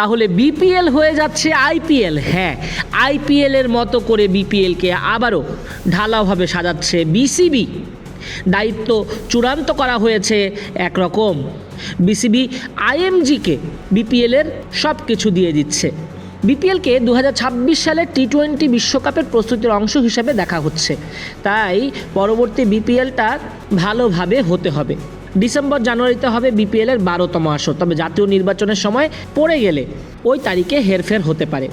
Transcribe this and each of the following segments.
তাহলে বিপিএল হয়ে যাচ্ছে আইপিএল হ্যাঁ আইপিএল এর মতো করে বিপিএলকে আবারও ঢালাওভাবে সাজাচ্ছে বিসিবি দায়িত্ব চূড়ান্ত করা হয়েছে একরকম। বিসিবি আইএমজিকে বিপিএলের সব কিছু দিয়ে দিচ্ছে। বিপিএলকে দু হাজার সালের টি টোয়েন্টি বিশ্বকাপের প্রস্তুতির অংশ হিসেবে দেখা হচ্ছে। তাই পরবর্তী বিপিএলটা ভালোভাবে হতে হবে। ডিসেম্বর জানুয়ারিতে হবে বিপিএলের বারোতম আসর, তবে জাতীয় নির্বাচনের সময় পড়ে গেলে ওই তারিখে হেরফের হতে পারে।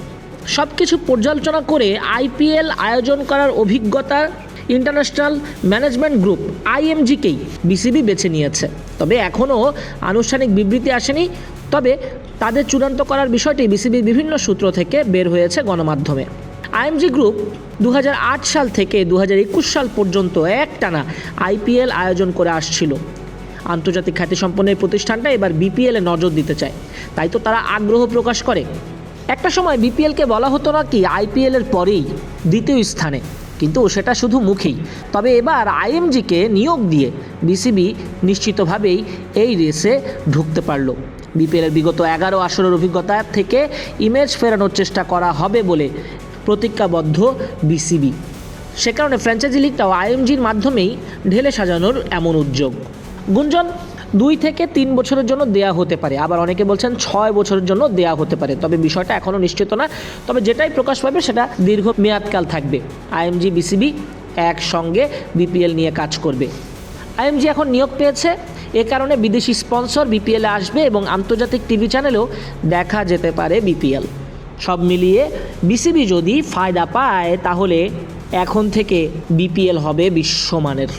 সব কিছু পর্যালোচনা করে আইপিএল আয়োজন করার অভিজ্ঞতা ইন্টারন্যাশনাল ম্যানেজমেন্ট গ্রুপ, আইএমজিকেই বিসিবি বেছে নিয়েছে। তবে এখনও আনুষ্ঠানিক বিবৃতি আসেনি, তবে তাদের চূড়ান্ত করার বিষয়টি বিসিবির বিভিন্ন সূত্র থেকে বের হয়েছে গণমাধ্যমে। আইএমজি গ্রুপ দু হাজার আট সাল থেকে দু হাজার একুশ সাল পর্যন্ত একটানা আইপিএল আয়োজন করে আসছিল। আন্তর্জাতিক খ্যাতিসম্পন্ন এই প্রতিষ্ঠানটা এবার বিপিএলে নজর দিতে চায়। তাই তো তারা আগ্রহ প্রকাশ করে। একটা সময় বিপিএলকে বলা হতো নাকি আইপিএলের পরেই দ্বিতীয় স্থানে। কিন্তু সেটা শুধু মুখেই। তবে এবার আইএমজিকে নিয়োগ দিয়ে বিসিবি নিশ্চিতভাবেই এই রেসে ঢুকতে পারল। বিপিএলের বিগত এগারো আসরের অভিজ্ঞতা থেকে ইমেজ ফেরানোর চেষ্টা করা হবে বলে প্রতিজ্ঞাবদ্ধ বিসিবি সে কারণে ফ্র্যাঞ্চাইজি লিগটাও আইএমজির মাধ্যমেই ঢেলে সাজানোর এমন উদ্যোগ। গুঞ্জন, দুই থেকে তিন বছরের জন্য দেয়া হতে পারে। আবার অনেকে বলছেন ছয় বছরের জন্য দেয়া হতে পারে। তবে বিষয়টা এখনও নিশ্চিত না। তবে যেটাই প্রকাশ পাবে সেটা দীর্ঘ মেয়াদকাল থাকবে। আইএমজি, বিসিবি একসঙ্গে বিপিএল নিয়ে কাজ করবে। আইএমজি এখন নিয়োগ পেয়েছে। এ কারণে বিদেশি স্পন্সর বিপিএলে আসবে এবং আন্তর্জাতিক টিভি চ্যানেলেও দেখা যেতে পারে বিপিএল। সব মিলিয়ে বিসিবি যদি ফায়দা পায়, তাহলে এখন থেকে বিপিএল হবে বিশ্বমানের।